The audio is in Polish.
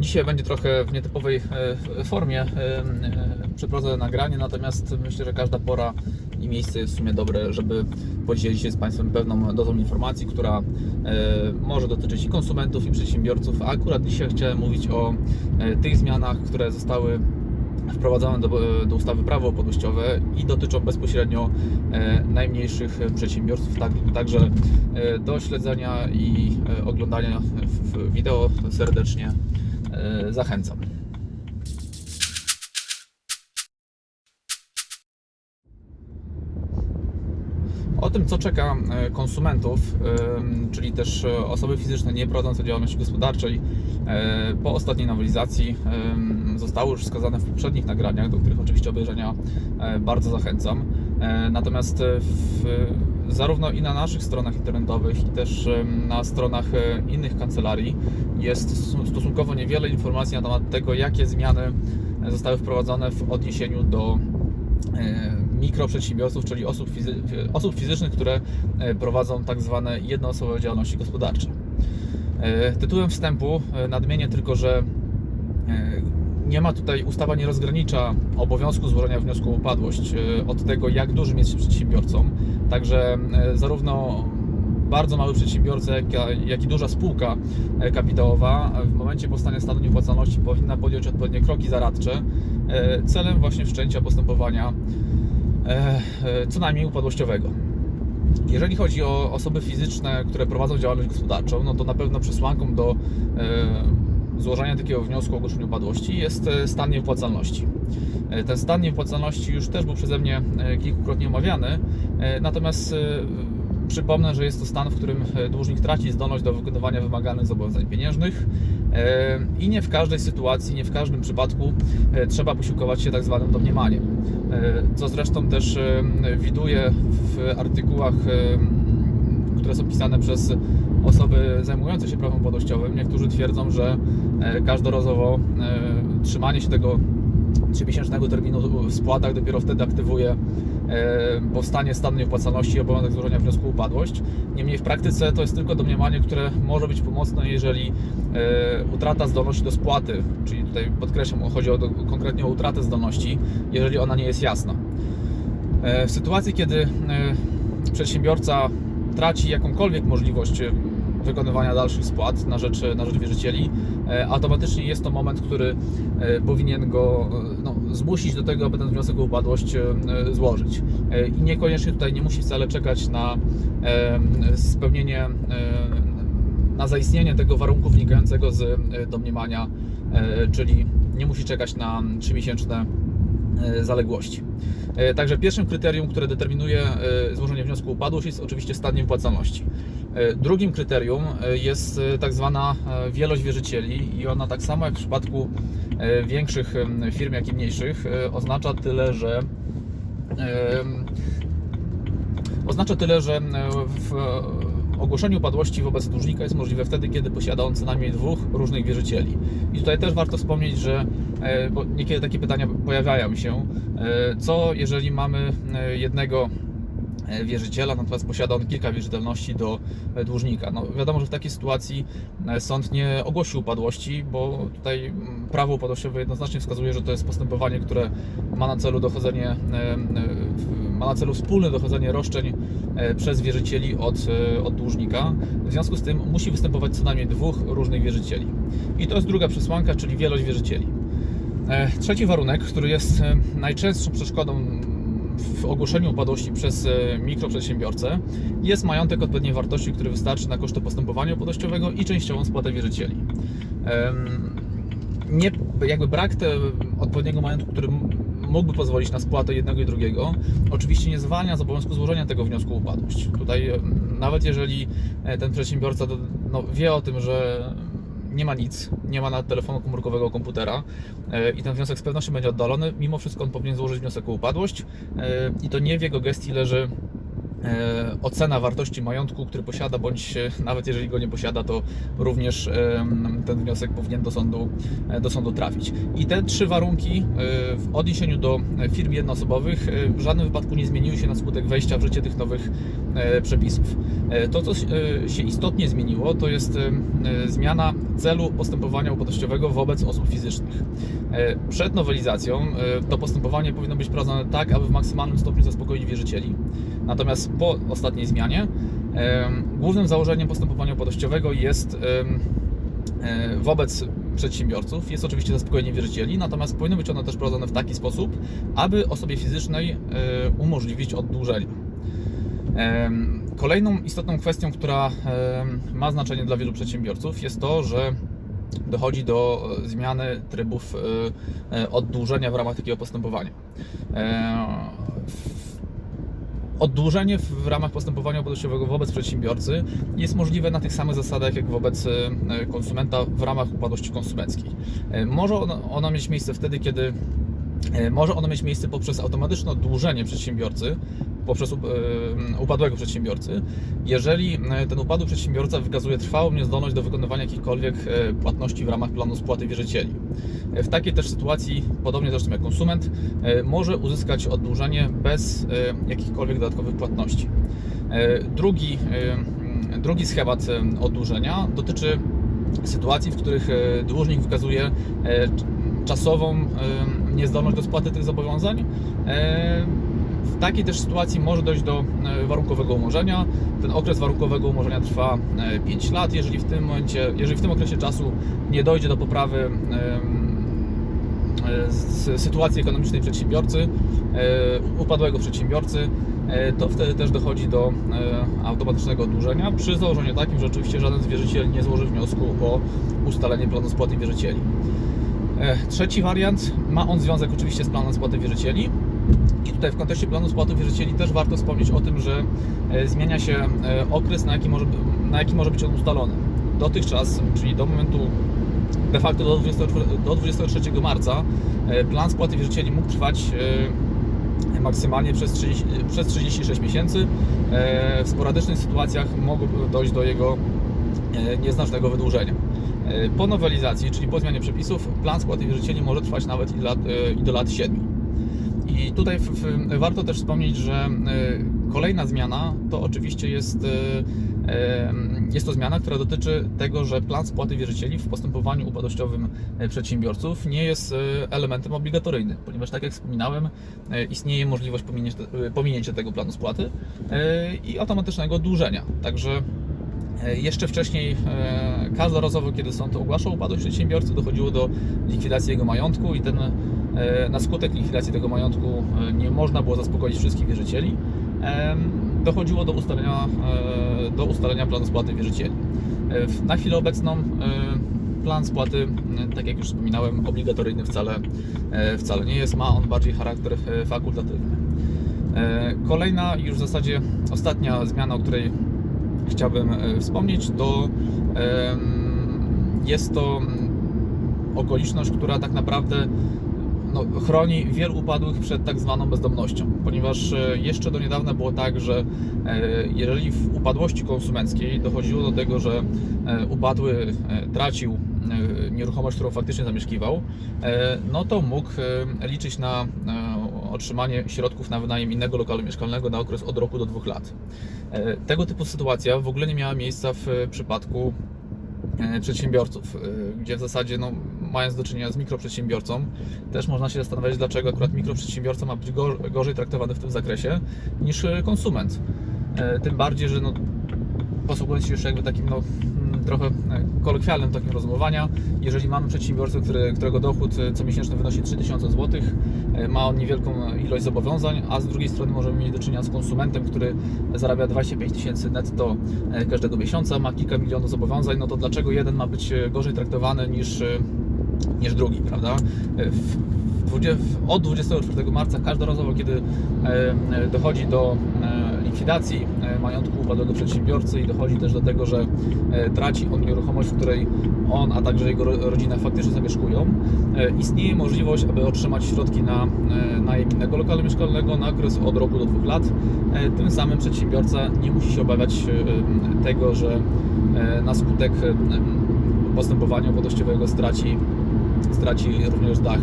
Dzisiaj będzie trochę w nietypowej e, formie e, e, przeprowadzone nagranie, natomiast myślę, że każda pora i miejsce jest w sumie dobre, żeby podzielić się z Państwem pewną dozą informacji, która e, może dotyczyć i konsumentów, i przedsiębiorców. A akurat dzisiaj chciałem mówić o e, tych zmianach, które zostały wprowadzone do, do ustawy prawo upadłościowe i dotyczą bezpośrednio e, najmniejszych przedsiębiorców. Tak, także e, do śledzenia i e, oglądania w, w wideo serdecznie e, zachęcam. O tym, co czeka e, konsumentów, czyli też e, osoby fizyczne nie prowadzące działalności gospodarczej, e, po ostatniej nowelizacji zostało już wskazane w poprzednich nagraniach, do których oczywiście obejrzenia e, bardzo zachęcam. E, Natomiast e, w, zarówno i na naszych stronach internetowych, i też na stronach e, innych kancelarii jest stosunkowo niewiele informacji na temat tego, jakie zmiany e, zostały wprowadzone w odniesieniu do e, mikroprzedsiębiorców, czyli osób, fizy osób fizycznych, które e, prowadzą tak zwane jednoosobowe działalności gospodarcze. E, Tytułem wstępu e, nadmienię tylko, że e, nie ma tutaj, ustawa nie rozgranicza obowiązku złożenia wniosku o upadłość e, od tego, jak dużym jest się przedsiębiorcą. Także e, zarówno bardzo mały przedsiębiorca, jak, i duża spółka e, kapitałowa w momencie powstania stanu nieopłacalności powinna podjąć odpowiednie kroki zaradcze e, celem właśnie wszczęcia postępowania e, e, co najmniej upadłościowego. Jeżeli chodzi o osoby fizyczne, które prowadzą działalność gospodarczą, no to na pewno przesłanką do e, złożenia takiego wniosku o ogłoszenie upadłości jest e, stan nieopłacalności. E, Ten stan nieopłacalności już też był przeze mnie e, kilkukrotnie omawiany, e, natomiast przypomnę, że jest to stan, w którym dłużnik traci zdolność do wykonywania wymaganych zobowiązań pieniężnych i nie w każdej sytuacji, nie w każdym przypadku trzeba posiłkować się tak zwanym domniemaniem. Co zresztą też widuję w artykułach, które są pisane przez osoby zajmujące się prawem upadłościowym. Niektórzy twierdzą, że każdorazowo trzymanie się tego 3-miesięcznego terminu w spłatach dopiero wtedy aktywuje e, powstanie stanu nieopłacalności i obowiązek złożenia wniosku o upadłość. Niemniej w praktyce to jest tylko domniemanie, które może być pomocne, jeżeli e, utrata zdolności do spłaty, czyli tutaj podkreślam, chodzi o, konkretnie o utratę zdolności, jeżeli ona nie jest jasna. E, W sytuacji, kiedy przedsiębiorca traci jakąkolwiek możliwość wykonywania dalszych spłat na rzecz, na rzecz wierzycieli, e, automatycznie jest to moment, który e, powinien go e, no, zmusić do tego, aby ten wniosek o upadłość złożyć. I niekoniecznie tutaj nie musi wcale czekać na spełnienie, na zaistnienie tego warunku wynikającego z domniemania, czyli nie musi czekać na 3-miesięczne e, zaległości. E, Także pierwszym kryterium, które determinuje e, złożenie wniosku o upadłość jest oczywiście stan niewypłacalności. E, Drugim kryterium jest tak zwana wielość wierzycieli i ona tak samo jak w przypadku większych firm, jak i mniejszych oznacza tyle, że oznacza tyle, że w ogłoszeniu upadłości wobec dłużnika jest możliwe wtedy, kiedy posiada on co najmniej dwóch różnych wierzycieli. I tutaj też warto wspomnieć, że e, bo niekiedy takie pytania pojawiają się, e, co jeżeli mamy e, jednego wierzyciela, natomiast posiada on kilka wierzytelności do dłużnika. No, wiadomo, że w takiej sytuacji sąd nie ogłosi upadłości, bo tutaj mm, prawo upadłościowe jednoznacznie wskazuje, że to jest postępowanie, które ma na celu dochodzenie, ma na celu wspólne dochodzenie roszczeń e, przez wierzycieli od, e, od dłużnika. W związku z tym musi występować co najmniej dwóch różnych wierzycieli. I to jest druga przesłanka, czyli wielość wierzycieli. E, Trzeci warunek, który jest najczęstszą przeszkodą w ogłoszeniu upadłości przez mikroprzedsiębiorcę, jest majątek odpowiedniej wartości, który wystarczy na koszty postępowania upadłościowego i częściową spłatę wierzycieli. Nie, jakby brak te, odpowiedniego majątku, który mógłby pozwolić na spłatę jednego i drugiego, oczywiście nie zwalnia z obowiązku złożenia tego wniosku o upadłość. Tutaj em, nawet jeżeli e, ten przedsiębiorca no, wie o tym, że nie ma nic, nie ma nawet telefonu komórkowego, komputera e, i ten wniosek z pewnością będzie oddalony, mimo wszystko on powinien złożyć wniosek o upadłość e, i to nie w jego gestii leży e, ocena wartości majątku, który posiada, bądź e, nawet jeżeli go nie posiada, to również em, ten wniosek powinien do sądu, e, do sądu trafić. I te trzy warunki e, w odniesieniu do firm jednoosobowych e, w żadnym wypadku nie zmieniły się na skutek wejścia w życie tych nowych e, przepisów. E, To, co e, się istotnie zmieniło, to jest e, e, zmiana celu postępowania upadłościowego wobec osób fizycznych. E, Przed nowelizacją e, to postępowanie powinno być prowadzone tak, aby w maksymalnym stopniu zaspokoić wierzycieli. Natomiast po ostatniej zmianie głównym założeniem postępowania upadłościowego jest e, wobec przedsiębiorców jest oczywiście zaspokojenie wierzycieli, natomiast powinno być ono też prowadzone w taki sposób, aby osobie fizycznej e, umożliwić oddłużenie. Kolejną istotną kwestią, która ma znaczenie dla wielu przedsiębiorców, jest to, że dochodzi do e, zmiany trybów oddłużenia w ramach takiego postępowania. Oddłużenie w ramach postępowania upadłościowego wobec przedsiębiorcy jest możliwe na tych samych zasadach jak wobec e, konsumenta w ramach upadłości konsumenckiej. E, Może ono mieć miejsce wtedy, kiedy e, może ono mieć miejsce poprzez automatyczne oddłużenie przedsiębiorcy, poprzez e, upadłego przedsiębiorcy, jeżeli e, ten upadły przedsiębiorca wykazuje trwałą niezdolność do wykonywania jakichkolwiek e, płatności w ramach planu spłaty wierzycieli. W takiej też sytuacji, podobnie zresztą jak konsument, może uzyskać oddłużenie bez jakichkolwiek dodatkowych płatności. Drugi, drugi schemat oddłużenia dotyczy sytuacji, w których dłużnik wykazuje czasową niezdolność do spłaty tych zobowiązań. E, W takiej też sytuacji może dojść do e, warunkowego umorzenia. Ten okres warunkowego umorzenia trwa 5 lat. Jeżeli w tym momencie, jeżeli w tym okresie czasu nie dojdzie do poprawy e, sytuacji ekonomicznej przedsiębiorcy, e, upadłego przedsiębiorcy, e, to wtedy też dochodzi do e, automatycznego oddłużenia przy założeniu takim, że oczywiście żaden z wierzycieli nie złoży wniosku o ustalenie planu spłaty wierzycieli. E, Trzeci wariant ma on związek oczywiście z planem spłaty wierzycieli. I tutaj w kontekście planu spłaty wierzycieli też warto wspomnieć o tym, że e, zmienia się e, okres, na jaki może, na jaki może być on ustalony. Dotychczas, czyli do momentu de facto do, 24, do 23 marca, plan spłaty wierzycieli mógł trwać maksymalnie przez, 30, przez 36 miesięcy. W sporadycznych sytuacjach mogłoby dojść do jego nieznacznego wydłużenia. E, Po nowelizacji, czyli po zmianie przepisów, plan spłaty wierzycieli może trwać nawet i, lat, e, i do lat 7. I tutaj w, w, warto też wspomnieć, że e, kolejna zmiana to oczywiście jest, jest to zmiana, która dotyczy tego, że plan spłaty wierzycieli w postępowaniu upadłościowym przedsiębiorców nie jest elementem obligatoryjnym, ponieważ tak jak wspominałem, istnieje możliwość pominięcia, pominięcia tego planu spłaty i automatycznego oddłużenia. Także Jeszcze wcześniej, e, każdorazowo, kiedy sąd ogłaszał upadłość przedsiębiorcy, dochodziło do likwidacji jego majątku i ten, e, na skutek likwidacji tego majątku e, nie można było zaspokoić wszystkich wierzycieli. Dochodziło do ustalenia, e, do ustalenia planu spłaty wierzycieli. E, Na chwilę obecną e, plan spłaty, e, tak jak już wspominałem, obligatoryjny wcale, e, wcale nie jest, ma on bardziej charakter e, fakultatywny. E, Kolejna, już w zasadzie ostatnia zmiana, o której chciałbym e, wspomnieć, to jest to okoliczność, która tak naprawdę no, chroni wielu upadłych przed tak zwaną bezdomnością, ponieważ e, jeszcze do niedawna było tak, że e, jeżeli w upadłości konsumenckiej dochodziło do tego, że upadły tracił nieruchomość, którą faktycznie zamieszkiwał, no to mógł liczyć na otrzymanie środków na wynajem innego lokalu mieszkalnego na okres od roku do dwóch lat. E, Tego typu sytuacja w ogóle nie miała miejsca w e, przypadku e, przedsiębiorców, gdzie w zasadzie no, mając do czynienia z mikroprzedsiębiorcą, też można się zastanawiać, dlaczego akurat mikroprzedsiębiorca ma być gor- gorzej traktowany w tym zakresie niż konsument. Tym bardziej, że no, posługując się już jakby takim no, trochę e, kolokwialnym takim rozumowania, jeżeli mamy przedsiębiorcę, który, którego dochód e, comiesięczny wynosi 3000 zł, e, ma on niewielką ilość zobowiązań, a z drugiej strony możemy mieć do czynienia z konsumentem, który zarabia 25 tysięcy netto każdego miesiąca, ma kilka milionów zobowiązań, no to dlaczego jeden ma być gorzej traktowany niż, niż drugi, prawda? W, od 24 marca każdorazowo, kiedy dochodzi do likwidacji majątku upadłego przedsiębiorcy i dochodzi też do tego, że e, traci on nieruchomość, w której on, a także jego ro- rodzina faktycznie zamieszkują, e, istnieje możliwość, aby otrzymać środki na e, najem innego lokalu mieszkalnego na okres od roku do dwóch lat. Tym samym przedsiębiorca nie musi się obawiać tego, że na skutek postępowania upadłościowego straci straci również dach